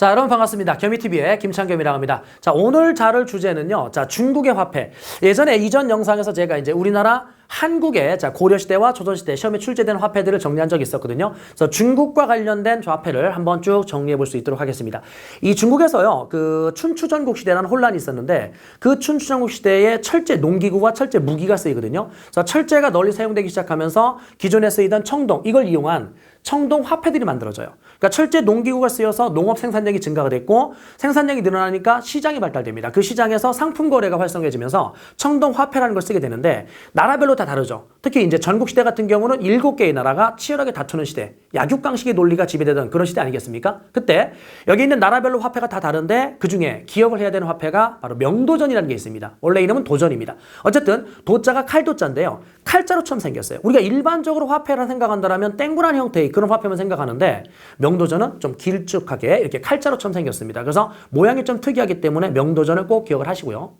자, 여러분 반갑습니다. 겸이TV의 김창겸이라고 합니다. 자, 오늘 자를 주제는요. 자, 중국의 화폐. 예전에 이전 영상에서 제가 이제 우리나라 한국의 자, 고려시대와 조선시대 시험에 출제된 화폐들을 정리한 적이 있었거든요. 그래서 중국과 관련된 화폐를 한번 쭉 정리해 볼 수 있도록 하겠습니다. 이 중국에서요, 그 춘추전국 시대라는 혼란이 있었는데 그 춘추전국 시대에 철제 농기구와 철제 무기가 쓰이거든요. 그래서 철제가 널리 사용되기 시작하면서 기존에 쓰이던 청동, 이걸 이용한 청동 화폐들이 만들어져요. 그러니까 철제 농기구가 쓰여서 농업 생산량이 증가가 됐고 생산량이 늘어나니까 시장이 발달됩니다. 그 시장에서 상품 거래가 활성화해지면서 청동 화폐라는 걸 쓰게 되는데 나라별로 다 다르죠. 특히 이제 전국 시대 같은 경우는 일곱 개의 나라가 치열하게 다투는 시대, 약육강식의 논리가 지배되던 그런 시대 아니겠습니까? 그때 여기 있는 나라별로 화폐가 다 다른데 그 중에 기억을 해야 되는 화폐가 바로 명도전이라는 게 있습니다. 원래 이름은 도전입니다. 어쨌든 도자가 칼도자인데요. 칼자로 처음 생겼어요. 우리가 일반적으로 화폐라 생각한다면 땡구란 형태의 그런 화폐만 생각하는데 명 도전은 좀 길쭉하게 이렇게 칼자루처럼 생겼습니다. 그래서 모양이 좀 특이하기 때문에 명도전을 꼭 기억을 하시고요.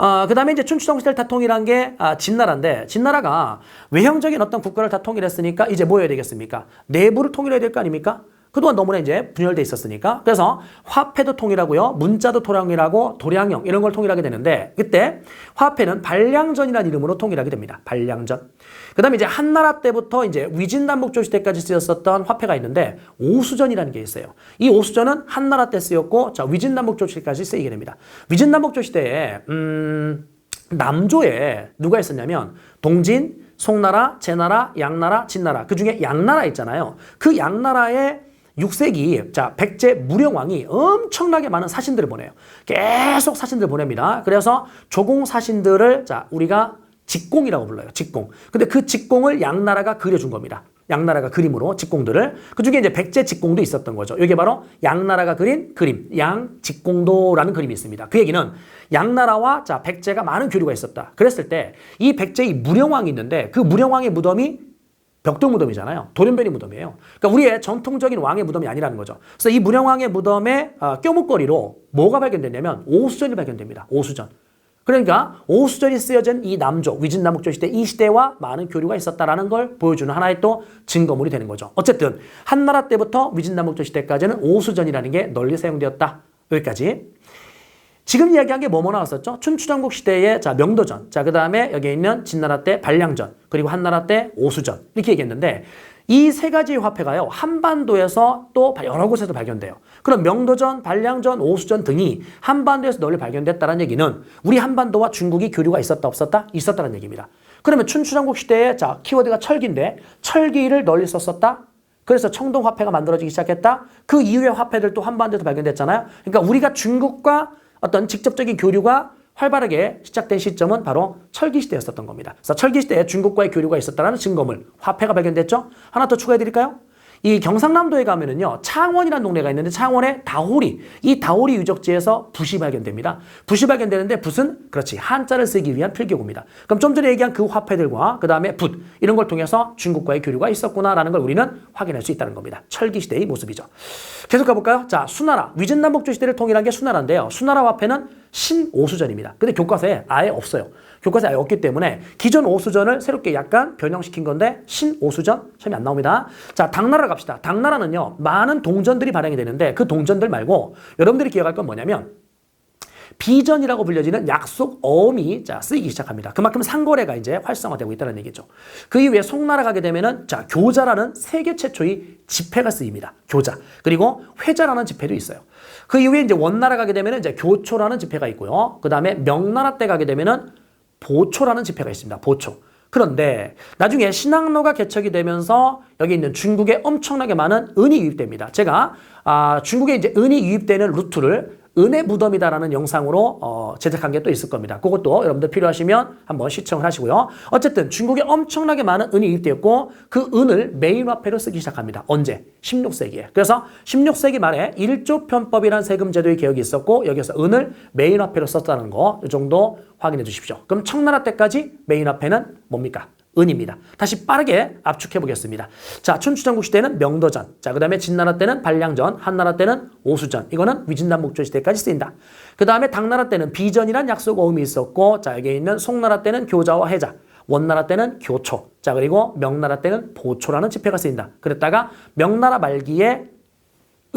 어, 그 다음에 이제 춘추전 시대를 다 통일한 게 아, 진나라인데 진나라가 외형적인 어떤 국가를 다 통일했으니까 이제 뭐 해야 되겠습니까? 내부를 통일해야 될 거 아닙니까? 그동안 너무나 이제 분열돼 있었으니까. 그래서 화폐도 통일하고요. 문자도 통일하고 도량형 이런 걸 통일하게 되는데 그때 화폐는 발량전이라는 이름으로 통일하게 됩니다. 발량전. 그다음에 이제 한나라 때부터 이제 위진남북조 시대까지 쓰였었던 화폐가 있는데 오수전이라는 게 있어요. 이 오수전은 한나라 때 쓰였고 자 위진남북조 시대까지 쓰이게 됩니다. 위진남북조 시대에 음 남조에 누가 있었냐면 동진 송나라, 제나라, 양나라, 진나라. 그 중에 양나라 있잖아요. 그 양나라의 6세기 자 백제 무령왕이 엄청나게 많은 사신들을 보내요. 계속 사신들을 보냅니다. 그래서 조공 사신들을 자 우리가 직공이라고 불러요. 직공. 근데 그 직공을 양나라가 그려준 겁니다. 양나라가 그림으로 직공들을 그 중에 이제 백제 직공도 있었던 거죠. 이게 바로 양나라가 그린 그림, 양 직공도라는 그림이 있습니다. 그 얘기는 양나라와 자 백제가 많은 교류가 있었다. 그랬을 때 이 백제의 무령왕이 있는데 그 무령왕의 무덤이 벽돌 무덤이잖아요. 돌연변이 무덤이에요. 그러니까 우리의 전통적인 왕의 무덤이 아니라는 거죠. 그래서 이 무령왕의 무덤에 어, 껴묵거리로 뭐가 발견됐냐면 오수전이 발견됩니다. 오수전. 그러니까 오수전이 쓰여진 이 남조, 위진남북조 시대 이 시대와 많은 교류가 있었다라는 걸 보여주는 하나의 또 증거물이 되는 거죠. 어쨌든 한나라 때부터 위진남북조 시대까지는 오수전이라는 게 널리 사용되었다. 여기까지. 지금 이야기한 게 뭐뭐 나왔었죠? 춘추전국 시대의 자 명도전, 자 그 다음에 여기 있는 진나라 때 발량전, 그리고 한나라 때 오수전 이렇게 얘기했는데 이 세 가지 화폐가요 한반도에서 또 여러 곳에서 발견돼요. 그럼 명도전, 발량전, 오수전 등이 한반도에서 널리 발견됐다는 얘기는 우리 한반도와 중국이 교류가 있었다 없었다 있었다는 얘기입니다. 그러면 춘추전국 시대에 자 키워드가 철기인데 철기를 널리 썼었다. 그래서 청동 화폐가 만들어지기 시작했다. 그 이후의 화폐들 또 한반도에서 발견됐잖아요. 그러니까 우리가 중국과 어떤 직접적인 교류가 활발하게 시작된 시점은 바로 철기 시대였었던 겁니다. 그래서 철기 시대에 중국과의 교류가 있었다는 증거물, 화폐가 발견됐죠? 하나 더 추가해 드릴까요? 이 경상남도에 가면은요, 창원이라는 동네가 있는데 창원의 다호리, 이 다호리 유적지에서 붓이 발견됩니다. 붓이 발견되는데 붓은 그렇지 한자를 쓰기 위한 필기구입니다. 그럼 좀 전에 얘기한 그 화폐들과 그 다음에 붓 이런 걸 통해서 중국과의 교류가 있었구나라는 걸 우리는 확인할 수 있다는 겁니다. 철기 시대의 모습이죠. 계속 가볼까요? 자, 수나라 위진남북조 시대를 통일한 게 수나라인데요. 수나라 화폐는 신오수전입니다. 근데 교과서에 아예 없어요. 교과서에 아예 없기 때문에 기존 오수전을 새롭게 약간 변형시킨 건데 신오수전 처음에 안 나옵니다. 자, 당나라 갑시다. 당나라는요. 많은 동전들이 발행이 되는데 그 동전들 말고 여러분들이 기억할 건 뭐냐면 비전이라고 불려지는 약속 어음이 자 쓰이기 시작합니다. 그만큼 상거래가 이제 활성화되고 있다는 얘기죠. 그 이후에 송나라 가게 되면은 자 교자라는 세계 최초의 지폐가 쓰입니다. 교자 그리고 회자라는 지폐도 있어요. 그 이후에 이제 원나라 가게 되면은 이제 교초라는 지폐가 있고요. 그 다음에 명나라 때 가게 되면은 보초라는 지폐가 있습니다. 보초. 그런데 나중에 신항로가 개척이 되면서 여기 있는 중국에 엄청나게 많은 은이 유입됩니다. 제가 아, 중국에 이제 은이 유입되는 루트를 은의 무덤이다라는 영상으로 어, 제작한 게 또 있을 겁니다. 그것도 여러분들 필요하시면 한번 시청을 하시고요. 어쨌든 중국에 엄청나게 많은 은이 유입되었고 그 은을 메인 화폐로 쓰기 시작합니다. 언제? 16세기에. 그래서 16세기 말에 1조 편법이라는 세금 제도의 개혁이 있었고 여기서 은을 메인 화폐로 썼다는 거 이 정도 확인해 주십시오. 그럼 청나라 때까지 메인 화폐는 뭡니까? 은입니다. 다시 빠르게 압축해 보겠습니다. 자, 춘추전국 시대는 명도전. 자, 그 다음에 진나라 때는 발량전. 한나라 때는 오수전. 이거는 위진남북조 시대까지 쓰인다. 그 다음에 당나라 때는 비전이란 약속 어음이 있었고, 자, 여기 있는 송나라 때는 교자와 해자. 원나라 때는 교초. 자, 그리고 명나라 때는 보초라는 지폐가 쓰인다. 그랬다가 명나라 말기에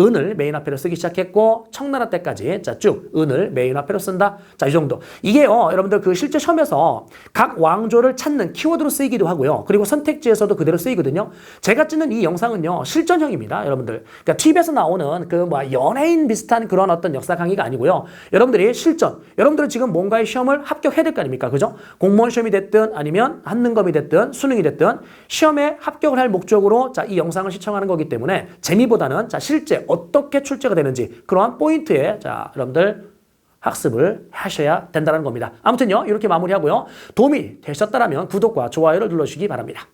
은을 메인 화폐로 쓰기 시작했고 청나라 때까지 자 쭉 은을 메인 화폐로 쓴다. 자 이 정도. 이게요 여러분들 그 실제 시험에서 각 왕조를 찾는 키워드로 쓰이기도 하고요. 그리고 선택지에서도 그대로 쓰이거든요. 제가 찍는 이 영상은요 실전형입니다, 여러분들. 그러니까 TV에서 나오는 그 뭐 연예인 비슷한 그런 어떤 역사 강의가 아니고요. 여러분들이 실전, 여러분들은 지금 뭔가의 시험을 합격해야 될 거 아닙니까, 그죠? 공무원 시험이 됐든 아니면 한능검이 됐든 수능이 됐든 시험에 합격을 할 목적으로 자 이 영상을 시청하는 거기 때문에 재미보다는 자 실제 어떻게 출제가 되는지 그러한 포인트에 자 여러분들 학습을 하셔야 된다는 겁니다. 아무튼요 이렇게 마무리하고요 도움이 되셨다라면 구독과 좋아요를 눌러주시기 바랍니다.